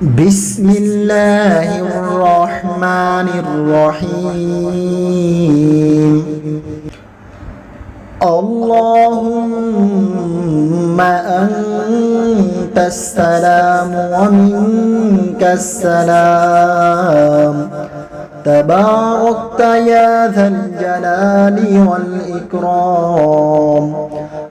بسم الله الرحمن الرحيم. اللهم أنت السلام ومنك السلام. تباركت يا ذا الجلال والإكرام.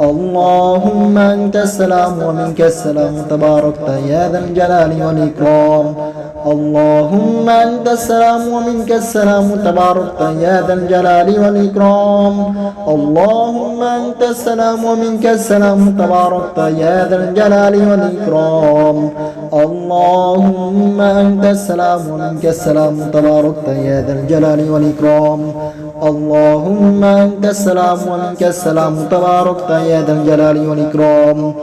اللهم أنت السلام ومنك السلام تباركت يا ذا الجلال والإكرام. اللهم أنت السلام ومنك السلام تباركت يا ذا الجلال والإكرام. اللهم أنت السلام ومنك السلام تباركت يا ذا الجلال والإكرام. اللهم أنت السلام ومنك السلام تباركت يا ذا الجلال والإكرام. اللهم أنت السلام ومنك السلام تباركت يا ذا الجلال والإكرام.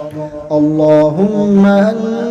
اللهم أنت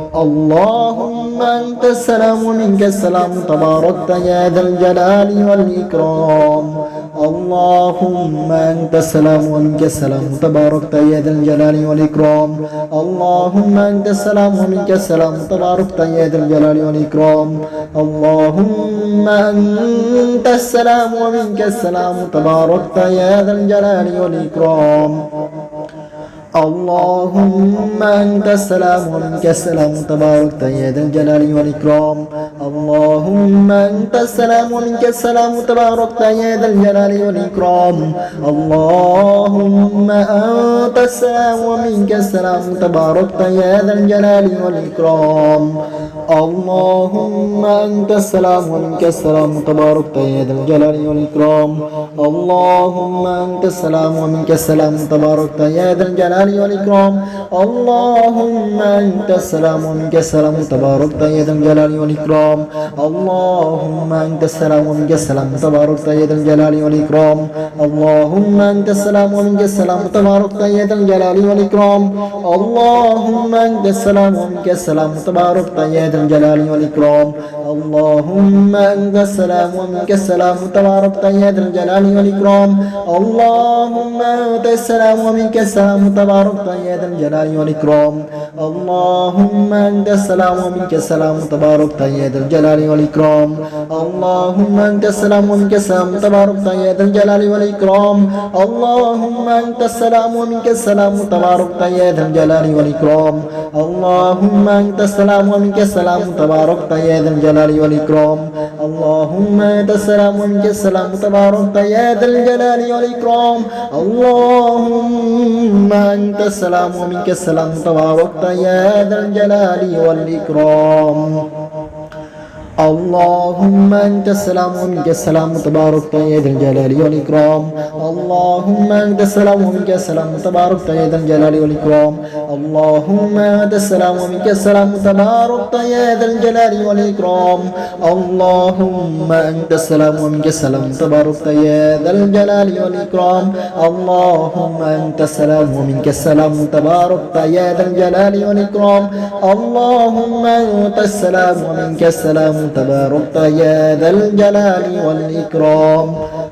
اللهم أنت السلام ومنك السلام تباركت يا ذا الجلال والإكرام. اللهم أنت السلام ومنك السلام تباركت يا ذا الجلال والإكرام. اللهم أنت السلام ومنك السلام تباركت يا ذا الجلال والإكرام. اللهم أنت السلام ومنك السلام تباركت يا ذا الجلال والإكرام. اللهم أنت السلام ومنك السلام تباركت يا ذا الجلال والإكرام اللهم أنت السلام ومنك السلام تباركت يا ذا الجلال والإكرام اللهم أنت السلام ومنك السلام تباركت يا ذا الجلال والإكرام اللهم أنت السلام ومنك السلام تباركت يا ذا الجلال والإكرام اللهم أنت السلام ومنك السلام تباركت يا ذا الجلال الجلال والإكرام اللهم أنت السلام ومنك السلام تباركت يا ذا الجلال والإكرام. اللهم أنت السلام ومنك السلام تباركت يا ذا الجلال والإكرام. اللهم أنت السلام ومنك السلام تباركت يا ذا الجلال والإكرام. اللهم أنت السلام ومنك السلام تباركت يا ذا الجلال والإكرام. اللهم أنت السلام ومنك السلام تباركت يا ذا الجلال والإكرام. اللهم أنت السلام ومنك السلام تباركت تباركت يا ذا الجلال والإكرام. اللهم أنت السلام ومنك السلام تباركت يا ذا الجلال والإكرام. اللهم أنت السلام ومنك السلام تباركت يا ذا الجلال والإكرام. اللهم أنت السلام ومنك السلام تباركت يا ذا الجلال والإكرام. اللهم أنت السلام ومنك السلام تباركت يا ذا الجلال الجلال والإكرام. اللهم أنت السلام ومنك السلام تبارك يا ذا الجلال والإكرام اللهم أنت السلام ومنك السلام تبارك يا ذا الجلال والإكرام اللهم أنت السلام ومنك السلام تبارك يا ذا الجلال والإكرام اللهم أنت السلام ومنك السلام تبارك يا ذا الجلال والإكرام اللهم أنت السلام ومنك السلام تبارك يا ذا الجلال والإكرام اللهم أنت السلام ومنك السلام تبارك يا ذا الجلال والإكرام اللهم أنت السلام ومنك السلام تبارك يا ذا الجلال والإكرام اللهم أنت السلام ومنك السلام تباركت يا ذا الجلال والإكرام.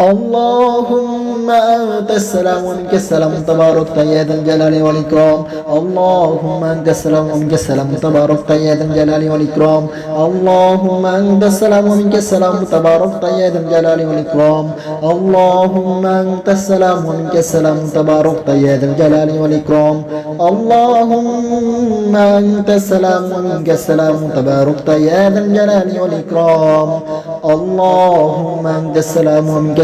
اللهم أنت السلام ومنك السلام تبارك يا ذا الجلال والإكرام. اللهم أنت السلام ومنك السلام تبارك يا ذا الجلال والإكرام. اللهم أنت السلام ومنك السلام تبارك يا ذا الجلال والإكرام. اللهم أنت السلام ومنك السلام تبارك يا ذا الجلال والإكرام. اللهم أنت السلام ومنك السلام تبارك يا ذا الجلال والإكرام. اللهم أنت السلام ومنك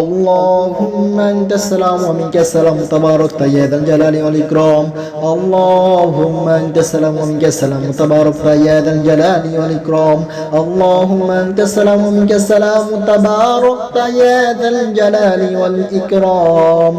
اللهم أنت السلام ومنك السلام تبارك يا ذا الجلال والإكرام. اللهم أنت السلام ومنك السلام تبارك يا ذا الجلال والإكرام. اللهم أنت السلام ومنك السلام تبارك يا ذا الجلال والإكرام.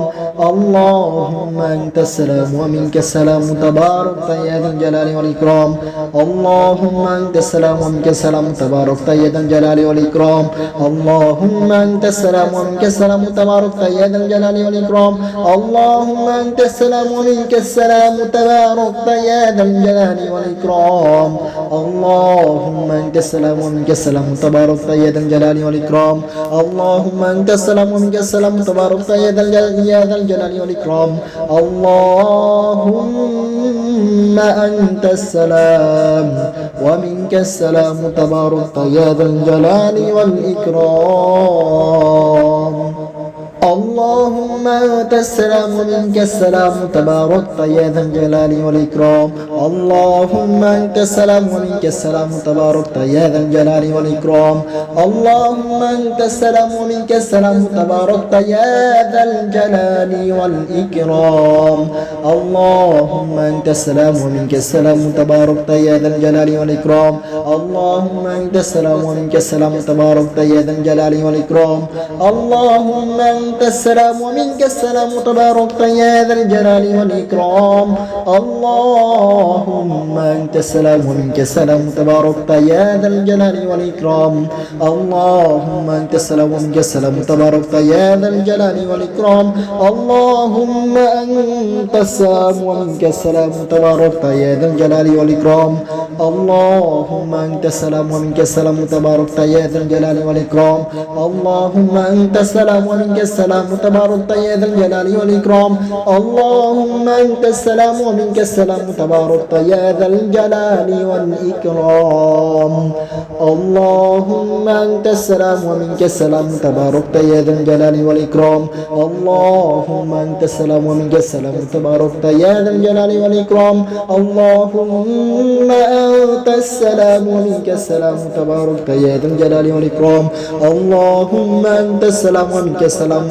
اللهم أنت السلام ومنك السلام تبارك يا ذا الجلال والإكرام. اللهم أنت السلام ومنك السلام تبارك يا ذا الجلال والإكرام اللهم أنت السلام ومنك السلام تبارك يا ذا الجلال والإكرام اللهم أنت السلام ومنك السلام تبارك يا ذا الجلال والإكرام اللهم أنت السلام ومنك السلام تبارك يا ذا الجلال والإكرام اللهم أنت السلام ومنك السلام تبارك يا ذا الجلال يا ذا الجلال والإكرام اللهم أنت السلام. ومنك السلام تبارك يا ذا الجلال والإكرام. اللهم أنت السلام ومنك السلام تبارك يا ذا الجلال والإكرام. اللهم أنت السلام ومنك السلام تبارك يا ذا الجلال والإكرام. اللهم أنت السلام ومنك السلام تبارك يا ذا الجلال والإكرام. اللهم أنت السلام ومنك السلام تبارك يا ذا الجلال والإكرام. اللهم أنت السلام ومنك السلام تبارك يا ذا الجلال والإكرام. اللهم أنت السلام ومنك السلام تبارك يا ذا الجلال والإكرام. اللهم أنت السلام ومنك السلام تبارك يا ذا الجلال والإكرام. اللهم أنت السلام ومنك السلام تبارك يا ذا الجلال والإكرام. اللهم أنت السلام ومنك السلام تبارك يا ذا الجلال والإكرام. اللهم أنت السلام ومنك السلام تبارك يا ذا الجلال والإكرام. اللهم أنت السلام ومنك السلام تبارك يا ذا الجلال والإكرام. اللهم أنت السلام ومنك السلام تبارك يا ذا الجلال والإكرام. اللهم أنت السلام ومنك السلام تبارك يا ذا الجلال والإكرام. اللهم أنت السلام ومنك السلام تبارك يا ذا الجلال والإكرام. اللهم أنت السلام ومنك السلام تبارك يا ذا الجلال والإكرام. اللهم أنت السلام ومنك السلام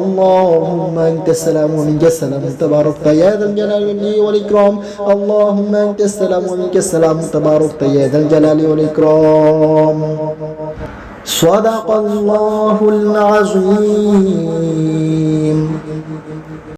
اللهم أنت السلام ومنك السلام. تباركت يا ذا الجلال والإكرام. اللهم أنت السلام ومنك السلام. تباركت يا ذا الجلال والإكرام. صدق الله العظيم.